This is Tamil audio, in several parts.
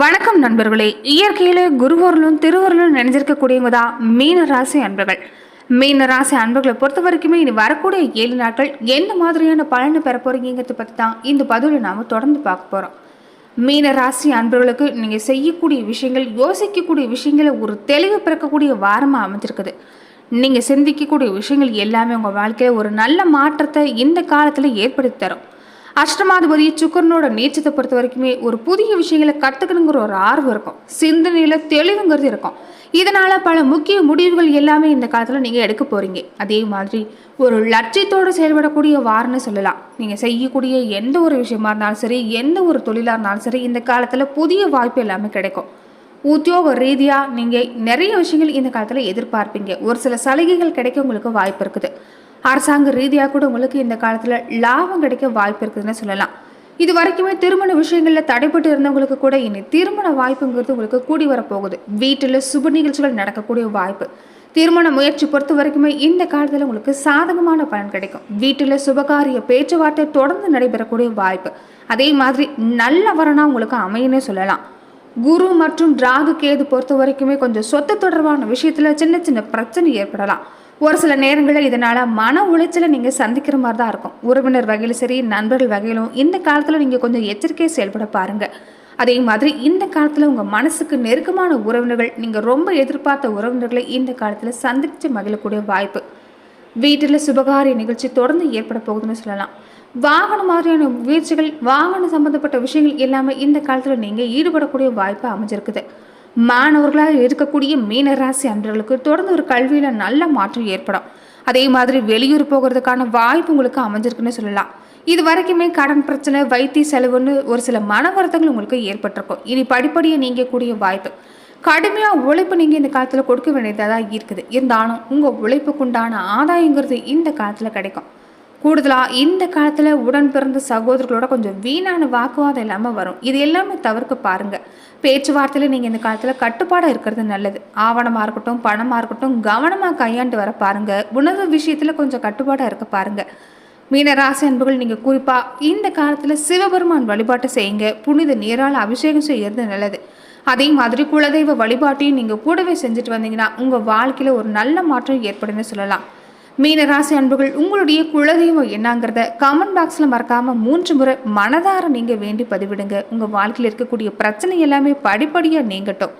வணக்கம் நண்பர்களே. இயற்கையில குருவர்களும் திருவர்களும் நினைஞ்சிருக்கக்கூடியவங்க தான் மீன ராசி அன்பர்கள். மீன ராசி அன்பர்களை பொறுத்த வரைக்குமே இனி வரக்கூடிய ஏழு நாட்கள் எந்த மாதிரியான பலனை பெற போறீங்கிறத பற்றி தான் இந்த பதிவில் நாம தொடர்ந்து பார்க்க போறோம். மீன ராசி அன்பர்களுக்கு நீங்கள் செய்யக்கூடிய விஷயங்கள் யோசிக்கக்கூடிய விஷயங்களை ஒரு தெளிவு பிறக்கக்கூடிய வாரமாக அமைஞ்சிருக்குது. நீங்கள் சிந்திக்கக்கூடிய விஷயங்கள் எல்லாமே உங்கள் வாழ்க்கையில் ஒரு நல்ல மாற்றத்தை இந்த காலத்தில் ஏற்படுத்தி தரும். அஷ்டமாதிபதி சுக்கரனோட நீச்சத்தை பொறுத்த வரைக்குமே ஒரு புதிய விஷயங்களை கற்றுக்கணுங்கிற ஒரு ஆர்வம் இருக்கும். சிந்தனையில் தெளிவுங்கிறது இருக்கும். இதனால் பல முக்கிய முடிவுகள் எல்லாமே இந்த காலத்தில் நீங்கள் எடுக்க போகிறீங்க அதே மாதிரி ஒரு லட்சியத்தோடு செயல்படக்கூடிய வாரன்னு சொல்லலாம். நீங்கள் செய்யக்கூடிய எந்த ஒரு விஷயமா இருந்தாலும் சரி எந்த ஒரு தொழிலாக இருந்தாலும் சரி இந்த காலத்தில் புதிய வாய்ப்பு எல்லாமே கிடைக்கும். உத்தியோக ரீதியாக நீங்கள் நிறைய விஷயங்கள் இந்த காலத்தில் எதிர்பார்ப்பீங்க. ஒரு சில சலுகைகள் கிடைக்க உங்களுக்கு வாய்ப்பு இருக்குது. அரசாங்க ரீதியாக கூட உங்களுக்கு இந்த காலத்தில் லாபம் கிடைக்க வாய்ப்பு இருக்குதுன்னு சொல்லலாம். இது வரைக்குமே திருமண விஷயங்களில் தடைப்பட்டு இருந்தவங்களுக்கு கூட இனி திருமண வாய்ப்புங்கிறது உங்களுக்கு கூடி வரப்போகுது வீட்டில் சுப நிகழ்ச்சிகள் நடக்கக்கூடிய வாய்ப்பு. திருமண முயற்சி பொறுத்த வரைக்குமே இந்த காலத்தில் உங்களுக்கு சாதகமான பலன் கிடைக்கும். வீட்டில் சுபகாரிய பேச்சுவார்த்தை தொடர்ந்து நடைபெறக்கூடிய வாய்ப்பு. அதே மாதிரி நல்ல வரனா உங்களுக்கு அமையுன்னே சொல்லலாம். குரு மற்றும் ராகு கேது பொறுத்த வரைக்குமே கொஞ்சம் சொத்து தொடர்பான விஷயத்துல சின்ன சின்ன பிரச்சனை ஏற்படலாம். ஒரு சில நேரங்களில் இதனால் மன உளைச்சலை நீங்கள் சந்திக்கிற மாதிரி தான் இருக்கும். உறவினர் வகையிலும் சரி நண்பர்கள் வகையிலும் இந்த காலத்தில் நீங்கள் கொஞ்சம் எச்சரிக்கையை செயல்பட பாருங்கள் அதே மாதிரி இந்த காலத்தில் உங்கள் மனசுக்கு நெருக்கமான உறவினர்கள் நீங்கள் ரொம்ப எதிர்பார்த்த உறவினர்களை இந்த காலத்தில் சந்தித்து மகிழக்கூடிய வாய்ப்பு. வீட்டில் சுபகாரிய நிகழ்ச்சி தொடர்ந்து ஏற்பட போகுதுன்னு சொல்லலாம். வாகனம் மாதிரியான முயற்சிகள் வாகனம் சம்பந்தப்பட்ட விஷயங்கள் எல்லாமே இந்த காலத்தில் நீங்கள் ஈடுபடக்கூடிய வாய்ப்பு அமைஞ்சிருக்குது. மாணவர்களாக இருக்கக்கூடிய மீனராசி அன்பர்களுக்கு தொடர்ந்து ஒரு கல்வியில் நல்ல மாற்றம் ஏற்படும். அதே மாதிரி வெளியூர் போகிறதுக்கான வாய்ப்பு உங்களுக்கு அமைஞ்சிருக்குன்னு சொல்லலாம். இது வரைக்குமே கடன் பிரச்சனை வைத்திய செலவுன்னு ஒரு சில மன வருத்தங்கள் உங்களுக்கு ஏற்பட்டிருக்கும். இனி படிப்படியாக நீங்கக்கூடிய வாய்ப்பு. கடுமையாக உழைப்பு நீங்கள் இந்த காலத்தில் கொடுக்க வேண்டியதாக தான் இருக்குது. இருந்தாலும் உங்கள் உழைப்புக்குண்டான ஆதாயங்கிறது இந்த காலத்தில் கிடைக்கும். கூடுதலாக இந்த காலத்தில் உடன் பிறந்த சகோதரர்களோட கொஞ்சம் வீணான வாக்குவாதம் இல்லாமல் வரும். இது எல்லாமே தவிர்க்க பாருங்கள் பேச்சுவார்த்தையில் நீங்கள் இந்த காலத்தில் கட்டுப்பாடாக இருக்கிறது நல்லது. ஆவணமாக இருக்கட்டும் பணமாக இருக்கட்டும் கவனமாக கையாண்டு வர பாருங்கள் உணவு விஷயத்தில் கொஞ்சம் கட்டுப்பாடாக இருக்க பாருங்கள் மீனராசி அன்புகள் நீங்கள் குறிப்பாக இந்த காலத்தில் சிவபெருமான் வழிபாட்டை செய்யுங்க. புனித நீரால் அபிஷேகம் செய்யறது நல்லது. அதே மாதிரி குலதெய்வ வழிபாட்டையும் நீங்கள் கூடவே செஞ்சுட்டு வந்தீங்கன்னா உங்கள் வாழ்க்கையில் ஒரு நல்ல மாற்றம் ஏற்படும்னு சொல்லலாம். மீனராசி அன்புகள் உங்களுடைய குலதெய்வம் என்னங்கிறத கமெண்ட் பாக்ஸில் மறக்காமல் மூன்று முறை மனதார நீங்கள் வேண்டி பதிவிடுங்க. உங்கள் வாழ்க்கையில் இருக்கக்கூடிய பிரச்சனை எல்லாமே படிப்படியாக நீங்கட்டும்.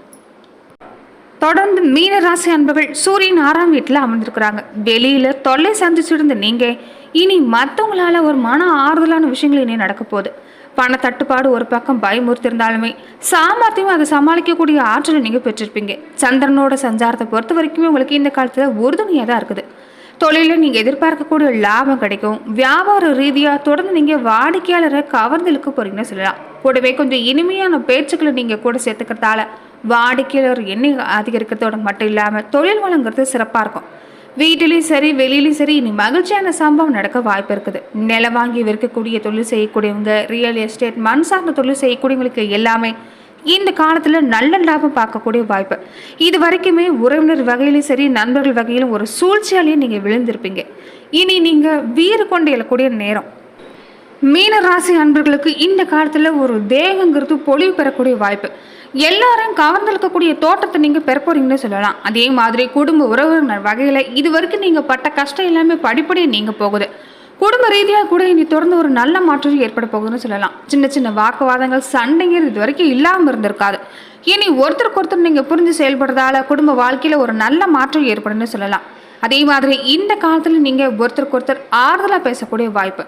தொடர்ந்து மீனராசி அன்புகள் சூரியன் ஆறாம் வீட்டில் அமர்ந்திருக்கிறாங்க. வெளியில் தொல்லை சந்திச்சிருந்த நீங்கள் இனி மற்றவங்களால ஒரு மன ஆறுதலான விஷயங்கள் இனி நடக்க போகுது. பண தட்டுப்பாடு ஒரு பக்கம் பயமுறுத்திருந்தாலுமே சாமர்த்தியம் அதை சமாளிக்கக்கூடிய ஆற்றலை நீங்கள் பெற்றிருப்பீங்க. சந்திரனோட சஞ்சாரத்தை பொறுத்த வரைக்குமே உங்களுக்கு இந்த காலத்தில் உறுதுணையாக தான் இருக்குது. தொழிலில் நீங்கள் எதிர்பார்க்கக்கூடிய லாபம் கிடைக்கும். வியாபார ரீதியாக தொடர்ந்து நீங்கள் வாடிக்கையாளரை கவர்ந்தலுக்கு போகிறீங்கன்னு சொல்லலாம். கூடவே கொஞ்சம் இனிமையான பேச்சுக்களை நீங்கள் கூட சேர்த்துக்கிறதால வாடிக்கையாளர் எண்ணெய் அதிகரிக்கிறதோட மட்டும் இல்லாமல் தொழில் வளங்கிறது சிறப்பாக இருக்கும். வீட்டிலையும் சரி வெளியிலையும் சரி இனி மகிழ்ச்சியான சம்பவம் நடக்க வாய்ப்பு இருக்குது. நிலம் வாங்கி விற்கக்கூடிய தொழில் செய்யக்கூடியவங்க ரியல் எஸ்டேட் மண் சார்ந்த தொழில் செய்யக்கூடியவங்களுக்கு எல்லாமே இந்த காலத்தில் நல்ல லாபம் பார்க்கக்கூடிய வாய்ப்பு. இது வரைக்குமே உறவினர் வகையிலும் சரி நண்பர்கள் வகையிலும் ஒரு சூழ்ச்சியாலேயே நீங்கள் விழுந்திருப்பீங்க. இனி நீங்கள் வீறு கொண்டு எழக்கூடிய நேரம். மீன ராசி அன்பர்களுக்கு இந்த காலத்தில் ஒரு தேகங்கிறது பொழிவு பெறக்கூடிய வாய்ப்பு. எல்லாரும் கவர்ந்தெழுக்கக்கூடிய தோட்டத்தை நீங்கள் பெற போறீங்கன்னு சொல்லலாம். அதே மாதிரி குடும்ப உறவினர் வகையில் இது வரைக்கும் நீங்கள் பட்ட கஷ்டம் எல்லாமே படிப்படியாக நீங்கள் போகுது. குடும்ப ரீதியாக கூட இனி தொடர்ந்து ஒரு நல்ல மாற்றம் ஏற்பட போகுதுன்னு சொல்லலாம். சின்ன சின்ன வாக்குவாதங்கள் சண்டைங்கிறது இது வரைக்கும் இல்லாமல் இருந்திருக்காது. இனி ஒருத்தருக்கு ஒருத்தர் நீங்கள் புரிஞ்சு செயல்படுறதால குடும்ப வாழ்க்கையில் ஒரு நல்ல மாற்றம் ஏற்படும்னு சொல்லலாம். அதே மாதிரி இந்த காலத்தில் நீங்கள் ஒருத்தருக்கு ஒருத்தர் ஆறுதலாக பேசக்கூடிய வாய்ப்பு.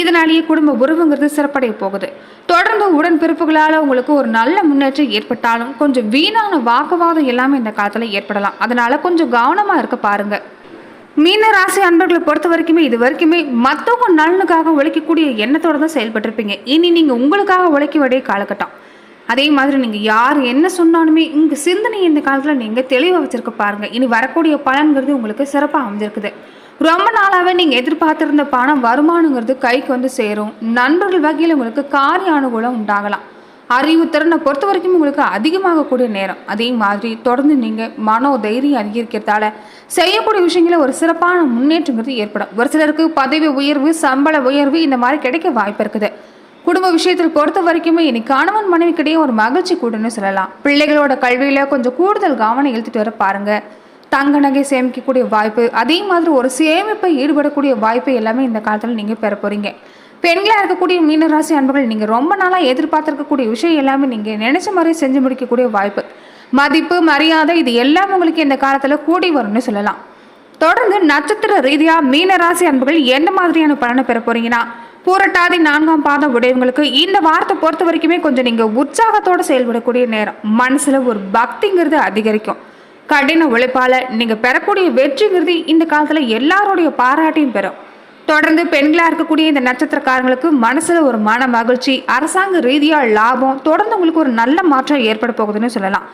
இதனாலேயே குடும்ப உறவுங்கிறது சிறப்படைய போகுது. தொடர்ந்து உடன்பிறப்புகளால் உங்களுக்கு ஒரு நல்ல முன்னேற்றம் ஏற்பட்டாலும் கொஞ்சம் வீணான வாக்குவாதம் எல்லாமே இந்த காலத்தில் ஏற்படலாம். அதனால் கொஞ்சம் கவனமாக இருக்க பாருங்கள் மீன ராசி அன்பர்களை பொறுத்த வரைக்குமே இது வரைக்குமே மற்றவங்க நலனுக்காக உழைக்கக்கூடிய எண்ணத்தோடு தான் செயல்பட்டிருப்பீங்க. இனி நீங்கள் உங்களுக்காக உழைக்க வேண்டிய காலகட்டம். அதே மாதிரி நீங்கள் யார் என்ன சொன்னாலுமே இங்கே சிந்தனை இந்த காலத்தில் நீங்கள் தெளிவாக வச்சுருக்க பாருங்கள் இனி வரக்கூடிய பலன்கிறது உங்களுக்கு சிறப்பாக அமைஞ்சிருக்குது. ரொம்ப நாளாகவே நீங்கள் எதிர்பார்த்துருந்த பணம் வருமானங்கிறது கைக்கு வந்து சேரும். நண்பர்கள் வகையில் உங்களுக்கு காரிய அனுகூலம் உண்டாகலாம். அறிவு திறனை பொறுத்த வரைக்கும் உங்களுக்கு அதிகமாகக்கூடிய நேரம். அதே மாதிரி தொடர்ந்து நீங்கள் மனோ தைரியம் அதிகரிக்கிறதால செய்யக்கூடிய விஷயங்கள ஒரு சிறப்பான முன்னேற்றங்கிறது ஏற்படும். ஒரு சிலருக்கு பதவி உயர்வு சம்பள உயர்வு இந்த மாதிரி கிடைக்க வாய்ப்பு இருக்குது. குடும்ப விஷயத்தில் பொறுத்த வரைக்குமே இனி கணவன் மனைவிக்கிடையே ஒரு மகிழ்ச்சி கூடுன்னு சொல்லலாம். பிள்ளைகளோட கல்வியில் கொஞ்சம் கூடுதல் கவனம் எழுத்துட்டு வர பாருங்க. தங்க நகை சேமிக்கக்கூடிய வாய்ப்பு அதே மாதிரி ஒரு சேமிப்பை ஈடுபடக்கூடிய வாய்ப்பு எல்லாமே இந்த காலத்தில் நீங்கள் பெற போகிறீங்க பெண்களாக இருக்கக்கூடிய மீனராசி அன்பர்கள் நீங்கள் ரொம்ப நாளாக எதிர்பார்த்திருக்கக்கூடிய விஷயம் எல்லாமே நீங்கள் நினச்ச மாதிரி செஞ்சு முடிக்கக்கூடிய வாய்ப்பு. மதிப்பு மரியாதை இது எல்லாம் உங்களுக்கு இந்த காலத்தில் கூடி வரும்னு சொல்லலாம். தொடர்ந்து நட்சத்திர ரீதியாக மீனராசி அன்புகள் எந்த மாதிரியான பலனை பெற போறீங்கன்னா பூரட்டாதி நான்காம் பாதம் உடையவங்களுக்கு இந்த வாரத்தை பொறுத்த வரைக்குமே கொஞ்சம் நீங்கள் உற்சாகத்தோடு செயல்படக்கூடிய நேரம். மனசில் ஒரு பக்திங்கிறது அதிகரிக்கும். கடின உழைப்பால் நீங்கள் பெறக்கூடிய வெற்றிங்கிறது இந்த காலத்தில் எல்லாருடைய பாராட்டையும் பெறும். தொடர்ந்து பெண்களாக இருக்கக்கூடிய இந்த நட்சத்திரக்காரங்களுக்கு மனசில் ஒரு மன மகிழ்ச்சி அரசாங்க ரீதியாக லாபம் தொடர்ந்து உங்களுக்கு ஒரு நல்ல மாற்றம் ஏற்பட போகுதுன்னு சொல்லலாம்.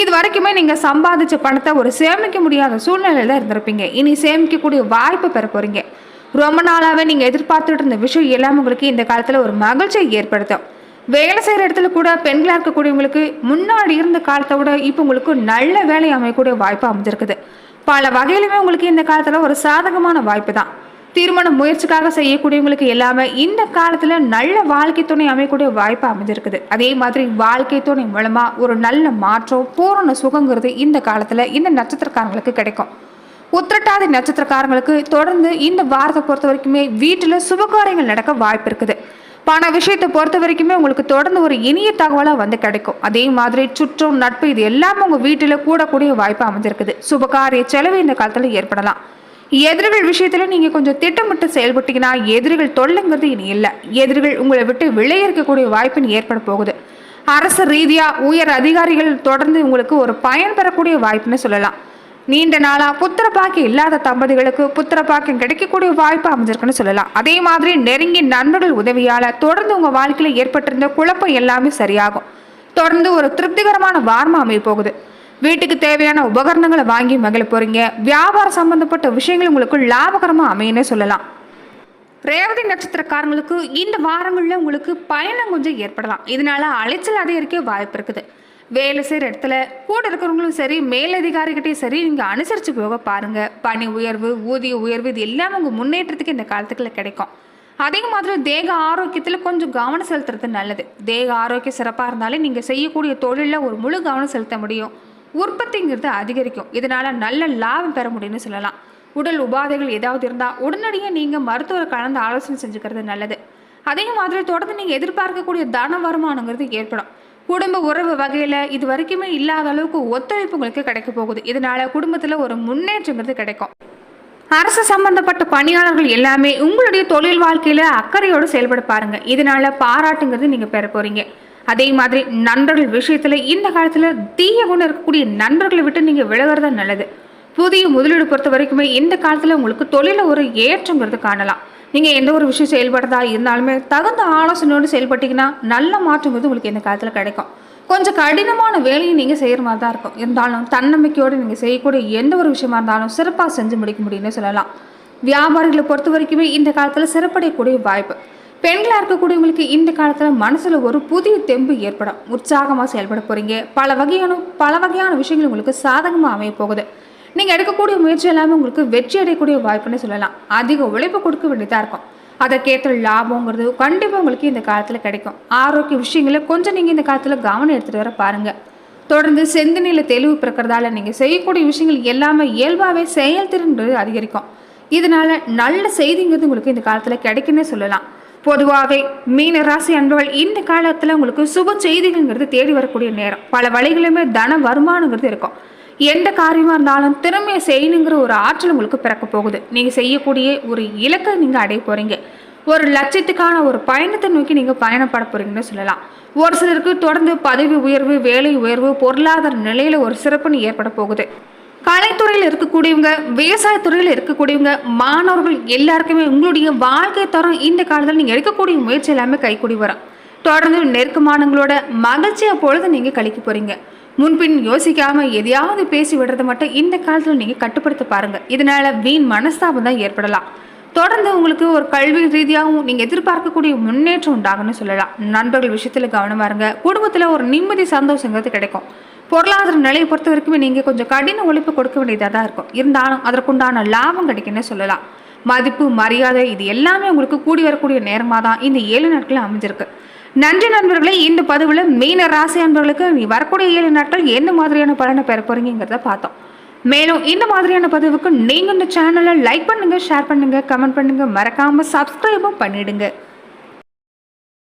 இது வரைக்குமே நீங்கள் சம்பாதிச்ச பணத்தை ஒரு சேமிக்க முடியாத சூழ்நிலையில் இருந்திருப்பீங்க. இனி சேமிக்கக்கூடிய வாய்ப்பு பெற போகிறீங்க ரொம்ப நாளாகவே நீங்கள் எதிர்பார்த்துட்டு இருந்த விஷயம் எல்லாம் உங்களுக்கு இந்த காலத்தில் ஒரு மகிழ்ச்சியை ஏற்படுத்தும். வேலை செய்கிற இடத்துல கூட பெண்களாக இருக்கக்கூடியவங்களுக்கு முன்னாடி இருந்த காலத்தை விட இப்போ உங்களுக்கு நல்ல வேலை அமையக்கூடிய வாய்ப்பு அமைஞ்சிருக்குது. பல வகையிலுமே உங்களுக்கு இந்த காலத்தில் ஒரு சாதகமான வாய்ப்பு தான். திருமண முயற்சிக்காக செய்யக்கூடியவங்களுக்கு எல்லாமே இந்த காலத்தில் நல்ல வாழ்க்கை துணை அமையக்கூடிய வாய்ப்பு அமைஞ்சிருக்குது. அதே மாதிரி வாழ்க்கை துணை மூலமாக ஒரு நல்ல மாற்றம் பூரண சுகங்கிறது இந்த காலத்தில் இந்த நட்சத்திரக்காரங்களுக்கு கிடைக்கும். உத்திரட்டாதி நட்சத்திரக்காரங்களுக்கு தொடர்ந்து இந்த வாரத்தை பொறுத்த வரைக்குமே வீட்டில் சுபகாரியங்கள் நடக்க வாய்ப்பு இருக்குது. பண விஷயத்தை பொறுத்த வரைக்குமே உங்களுக்கு தொடர்ந்து ஒரு இனிய தகவலாக வந்து கிடைக்கும். அதே மாதிரி சுற்றம் நட்பு இது எல்லாமே உங்கள் வீட்டில் கூடக்கூடிய வாய்ப்பு அமைஞ்சிருக்குது. சுபகாரிய செலவு இந்த காலத்தில் ஏற்படலாம். எதிரிகள் விஷயத்தில் நீங்கள் கொஞ்சம் திட்டமிட்டு செயல்பட்டீங்கன்னா எதிரிகள் தொல்லைங்கிறது இனி இல்லை. எதிரிகள் உங்களை விட்டு விலகி இருக்கக்கூடிய வாய்ப்பு ஏற்பட போகுது. அரசு ரீதியாக உயர் அதிகாரிகள் தொடர்ந்து உங்களுக்கு ஒரு பயன் பெறக்கூடிய வாய்ப்புன்னு சொல்லலாம். நீண்ட நாளாக புத்திர பாக்கியம் இல்லாத தம்பதிகளுக்கு புத்திர பாக்கியம் கிடைக்கக்கூடிய வாய்ப்பு அமைஞ்சிருக்குன்னு சொல்லலாம். அதே மாதிரி நெருங்கிய நண்பர்கள் உதவியால் தொடர்ந்து உங்கள் வாழ்க்கையில் ஏற்பட்டிருந்த குழப்பம் எல்லாமே சரியாகும். தொடர்ந்து ஒரு திருப்திகரமான வாரமா அமைய போகுது. வீட்டுக்கு தேவையான உபகரணங்களை வாங்கி மகிழ போகிறீங்க வியாபாரம் சம்பந்தப்பட்ட விஷயங்கள் உங்களுக்கு லாபகரமாக அமையனே சொல்லலாம். ரேவதி நட்சத்திரக்காரங்களுக்கு இந்த வாரங்களில் உங்களுக்கு பயணம் கொஞ்சம் ஏற்படலாம். இதனால அலைச்சல் அதிகரிக்க வாய்ப்பு இருக்குது. வேலை செய்கிற இடத்துல கூட இருக்கிறவங்களும் சரி மேலதிகாரிகிட்டையும் சரி நீங்கள் அனுசரித்து போக பாருங்கள் பணி உயர்வு ஊதிய உயர்வு இது எல்லாமே உங்கள் முன்னேற்றத்துக்கு இந்த காலத்துக்குள்ள கிடைக்கும். அதே மாதிரி தேக ஆரோக்கியத்தில் கொஞ்சம் கவனம் செலுத்துறது நல்லது. தேக ஆரோக்கியம் சிறப்பாக இருந்தாலே நீங்கள் செய்யக்கூடிய தொழிலில் ஒரு முழு கவனம் செலுத்த முடியும். உற்பத்திங்கிறது அதிகரிக்கும். இதனால் நல்ல லாபம் பெற முடியும்னு சொல்லலாம். உடல் உபாதைகள் ஏதாவது இருந்தால் உடனடியாக நீங்கள் மருத்துவரை கலந்து ஆலோசனை செஞ்சுக்கிறது நல்லது. அதே மாதிரி தொடர்ந்து நீங்கள் எதிர்பார்க்கக்கூடிய தன வருமானங்கிறது ஏற்படும். குடும்ப உறவு வகையில் இது வரைக்குமே இல்லாத அளவுக்கு ஒத்துழைப்பு உங்களுக்கு கிடைக்க போகுது. இதனால் குடும்பத்தில் ஒரு முன்னேற்றங்கிறது கிடைக்கும். அரசு சம்பந்தப்பட்ட பணியாளர்கள் எல்லாமே உங்களுடைய தொழில் வாழ்க்கையில் அக்கறையோடு செயல்பட பாருங்கள் இதனால் பாராட்டுங்கிறது நீங்கள் பெற போகிறீங்க அதே மாதிரி நண்பர்கள் விஷயத்தில் இந்த காலத்தில் தீய குணம் இருக்கக்கூடிய நண்பர்களை விட்டு நீங்கள் விலகிறது நல்லது. புதிய முதலீடு பொறுத்த வரைக்குமே இந்த காலத்தில் உங்களுக்கு தொழிலில் ஒரு ஏற்றங்கிறது காணலாம். நீங்கள் எந்த ஒரு விஷயம் செயல்படுறதா இருந்தாலுமே தகுந்த ஆலோசனையோடு செயல்பட்டீங்கன்னா நல்ல மாற்றம் வந்து உங்களுக்கு இந்த காலத்தில் கிடைக்கும். கொஞ்சம் கடினமான வேலையை நீங்கள் செய்கிற மாதிரி தான் இருக்கும். இருந்தாலும் தன்னம்பிக்கையோடு நீங்கள் செய்யக்கூடிய எந்த ஒரு விஷயமா இருந்தாலும் சிறப்பாக செஞ்சு முடிக்க முடியும்னு சொல்லலாம். வியாபாரிகளை பொறுத்த வரைக்குமே இந்த காலத்தில் சிறப்படையக்கூடிய வாய்ப்பு. பெண்களாக இருக்கக்கூடியவங்களுக்கு இந்த காலத்தில் மனசில் ஒரு புதிய தெம்பு ஏற்படும். உற்சாகமாக செயல்பட போகிறீங்க பல வகையான பல வகையான விஷயங்கள் உங்களுக்கு சாதகமாக அமைய போகுது. நீங்கள் எடுக்கக்கூடிய முயற்சி எல்லாமே உங்களுக்கு வெற்றி அடையக்கூடிய வாய்ப்புன்னு சொல்லலாம். அதிக உழைப்பு கொடுக்க வேண்டியதாக இருக்கும். அதற்கேற்ற லாபங்கிறது கண்டிப்பாக உங்களுக்கு இந்த காலத்தில் கிடைக்கும். ஆரோக்கிய விஷயங்களை கொஞ்சம் நீங்கள் இந்த காலத்தில் கவனம் எடுத்துகிட்டு வர பாருங்கள் தொடர்ந்து செந்தநில தெளிவு பிறக்கிறதால நீங்கள் செய்யக்கூடிய விஷயங்கள் எல்லாமே இயல்பாகவே செயல்திறன்றது அதிகரிக்கும். இதனால நல்ல செய்திங்கிறது உங்களுக்கு இந்த காலத்தில் கிடைக்குன்னே சொல்லலாம். பொதுவாகவே மீன ராசி அன்பர்கள் இந்த காலத்தில் உங்களுக்கு சுப செய்திகள்ங்கிறது தேடி வரக்கூடிய நேரம். பல வழிகளுமே தன வருமானங்கிறது இருக்கும். எந்த காரியமாக இருந்தாலும் திறமையை செய்யணுங்கிற ஒரு ஆற்றல் உங்களுக்கு பிறக்க போகுது. நீங்கள் செய்யக்கூடிய ஒரு இலக்கை நீங்கள் அடைய போகிறீங்க ஒரு லட்சத்துக்கான ஒரு பயணத்தை நோக்கி நீங்கள் பயணப்பட போகிறீங்கன்னு சொல்லலாம். ஒரு சிலருக்கு தொடர்ந்து பதவி உயர்வு வேலை உயர்வு பொருளாதார நிலையில் ஒரு சிறப்புன்னு ஏற்பட போகுது. கலைத்துறையில் இருக்கக்கூடியவங்க விவசாயத்துறையில் இருக்கக்கூடியவங்க மாணவர்கள் எல்லாருக்குமே உங்களுடைய வாழ்க்கை தரம் இந்த காலத்தில் நீங்கள் எடுக்கக்கூடிய முயற்சி எல்லாமே கைக்கூடி வரும். தொடர்ந்து நெருக்கமானங்களோட மகிழ்ச்சியை பொழுது நீங்கள் கழிக்க போகிறீங்க முன்பின் யோசிக்காமல் எதையாவது பேசி விடுறத மட்டும் இந்த காலத்தில் நீங்கள் கட்டுப்படுத்த பாருங்கள் இதனால் வீண் மனஸ்தாபம் தான் ஏற்படலாம். தொடர்ந்து உங்களுக்கு ஒரு கல்வி ரீதியாகவும் நீங்கள் எதிர்பார்க்கக்கூடிய முன்னேற்றம் உண்டாகும்னு சொல்லலாம். நண்பர்கள் விஷயத்தில் கவனமாக இருங்க. குடும்பத்தில் ஒரு நிம்மதி சந்தோஷங்கிறது கிடைக்கும். பொருளாதார நிலையை பொறுத்த வரைக்குமே நீங்கள் கொஞ்சம் கடின உழைப்பு கொடுக்க வேண்டியதாக தான் இருக்கும். இருந்தாலும் அதற்குண்டான லாபம் கிடைக்குன்னு சொல்லலாம். மதிப்பு மரியாதை இது எல்லாமே உங்களுக்கு கூடி வரக்கூடிய நேரமாக தான் இந்த ஏழு நாட்கள் அமைஞ்சிருக்கு. நன்றி நண்பர்களே இந்த பதிவில் மீன ராசி அன்பர்களுக்கு நீ வரக்கூடிய ஏழு நாட்கள் எந்த மாதிரியான பலனை பெற போறீங்கிறத பார்த்தோம். மேலும் இந்த மாதிரியான பதிவுக்கு நீங்கள் இந்த சேனலை லைக் பண்ணுங்கள் ஷேர் பண்ணுங்கள் கமெண்ட் பண்ணுங்கள் மறக்காமல் சப்ஸ்கிரைபும் பண்ணிடுங்க.